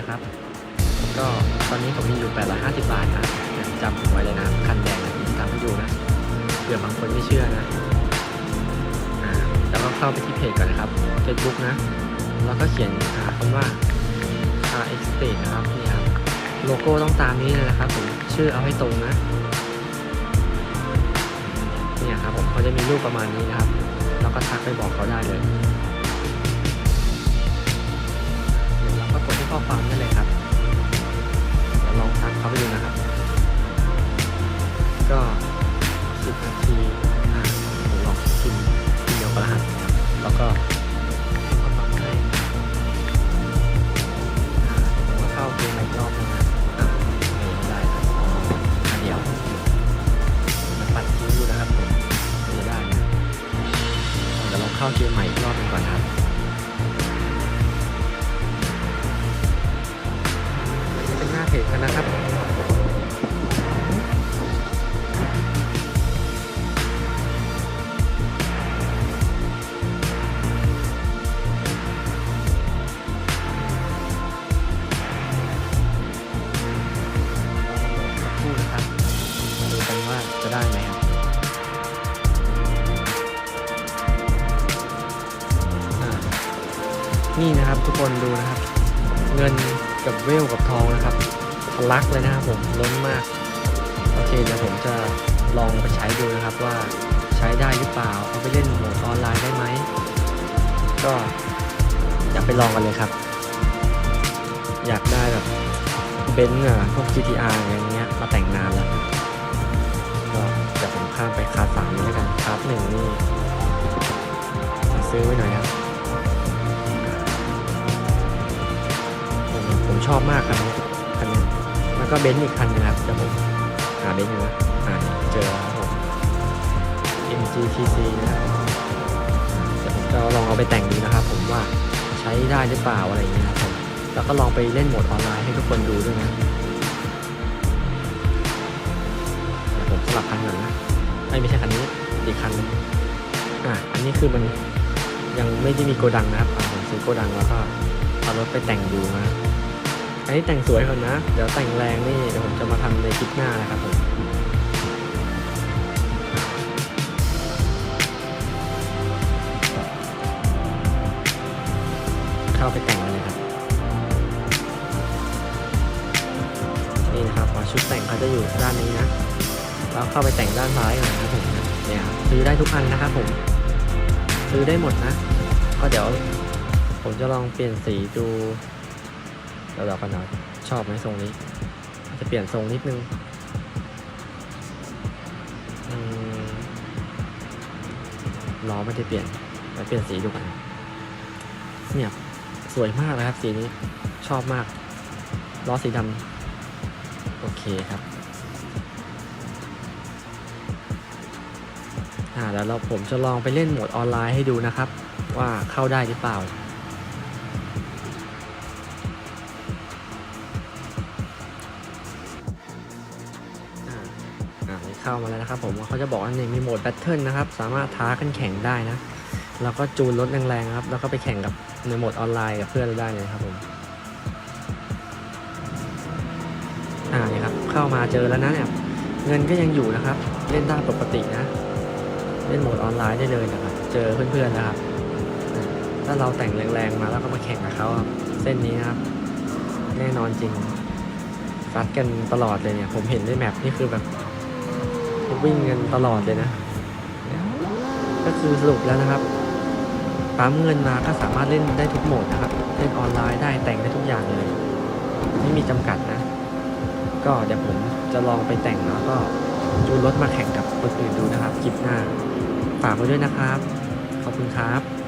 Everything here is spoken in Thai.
นะครับ ก็ตอนนี้ผมมีอยู่850บาทนะจำไว้เลยนะคันแดงนะผมทำให้ดูนะเผื่อบางคนไม่เชื่อนะแล้วก็เข้าไปที่เพจก่อนนะครับ Facebook นะ แล้วก็เขียนหาคำว่า R X State นะครับนี่ครับโลโก้ต้องตามนี้เลยนะครับผมชื่อเอาให้ตรงนะเนี่ยครับผมเขาจะมีรูปประมาณนี้นะครับ แล้วก็ทักไปบอกเขาได้เลย ข้อความได้เลยครับเดี๋ยวลองทักเขาไปดูนะครับ ก็สิบนาทีอ่าผมลองพิมพ์พิมพ์เดียวกับรหัสนะครับแล้วก็ข้อความให้ผมก็เข้าเกมอีกรอบนึงนะอ่าไม่ได้ครับอันเดียวมันปัดทิ้งดูนะครับผมไม่ได้นะเดี๋ยวลองเข้าเกมใหม่อีกรอบหนึงก่อนะครับ กันนะครับสักครู่นะครับมาดูกันว่าจะได้ไหมครับอ่านี่นะครับทุกคนดูนะครับ เงินกับเวลกับทองนะครับ ลักเลยนะครับผมล้นมาก โอเคเดี๋ยวผมจะลองไปใช้ดูนะครับว่าใช้ได้หรือเปล่า เอาไปเล่นโหมดออนไลน์ได้ไหม ก็อยากไปลองกันเลยครับ อยากได้แบบเบนซ์อะพวก GTR อย่างเงี้ยมาแต่งนานแล้วก็เดี๋ยวผมข้ามไปคาสามนี้แล้วกันคาร์หนึ่งนี่ซื้อไว้หน่อยครับผมชอบมากคันนี้คันนี้ ก็เบนซ์อีกคันนึงครับเดี๋ยวผมหาเบนซ์อยู่นะอ่าเจอแล้วครับผม MGTC นะครับเดี๋ยวผมจะลองเอาไปแต่งดูนะครับ ผมว่าใช้ได้หรือเปล่าอะไรอย่างเงี้ยครับผมแล้วก็ลองไปเล่นโหมดออนไลน์ให้ทุกคนดูด้วยนะเดี๋ยวผมสลับคันก่อนนะไม่ไม่ใช่คันนี้อีกคันอะอันนี้คือมันยังไม่ได้มีโกดังนะครับผมซื้อโกดังแล้วก็เอารถไปแต่งดูนะ อันนี้แต่งสวยก่อนนะ เดี๋ยวแต่งแรงนี่เดี๋ยวผมจะมาทำในคลิปหน้านะครับผมเข้าไปแต่งเลยครับ นี่นะครับชุดแต่งเขาจะอยู่ด้านนี้นะเราเข้าไปแต่งด้านซ้ายก่อนนะครับผมเนี่ยครับซื้อได้ทุกอันนะครับผมซื้อได้หมดนะ ก็เดี๋ยวผมจะลองเปลี่ยนสีดู เดี๋ยวเรากันนะชอบไหมทรงนี้ จะเปลี่ยนทรงนิดนึงล้อไม่ได้เปลี่ยนไปเปลี่ยนสีดูกันเนี่ยสวยมากนะครับ สีนี้ชอบมากล้อสีดำโอเคครับอ่าแล้วเราผมจะลองไปเล่นโหมดออนไลน์ให้ดูนะครับ ว่าเข้าได้หรือเปล่า เข้ามาแล้วนะครับผมเขาจะบอกว่าเนี่ยมีโหมดแบทเทิลนะครับ สามารถท้ากันแข่งได้นะ แล้วก็จูนรถแรงๆครับ แล้วก็ไปแข่งกับในโหมดออนไลน์กับเพื่อนได้เลยครับผม อ่านี่ครับ เข้ามาเจอแล้วนะเนี่ย เงินก็ยังอยู่นะครับ เล่นได้ปกตินะ เล่นโหมดออนไลน์ได้เลยนะครับ เจอเพื่อนๆนะครับ ถ้าเราแต่งแรงๆมาแล้วก็มาแข่งกับเขาเส้นนี้นะครับ แน่นอนจริงซัดกันตลอดเลยเนี่ย ผมเห็นในแมปนี่คือแบบ วิ่งกันตลอดเลยนะ ก็คือสรุปแล้วนะครับปั๊มเงินมาก็สามารถเล่นได้ทุกโหมดนะครับ เล่นออนไลน์ได้แต่งได้ทุกอย่างเลย ไม่มีจำกัดนะ ก็เดี๋ยวผมจะลองไปแต่งแล้วก็จูนรถมาแข่งกับคนอื่นดูนะครับคลิปหน้า ฝากไว้ด้วยนะครับ ขอบคุณครับ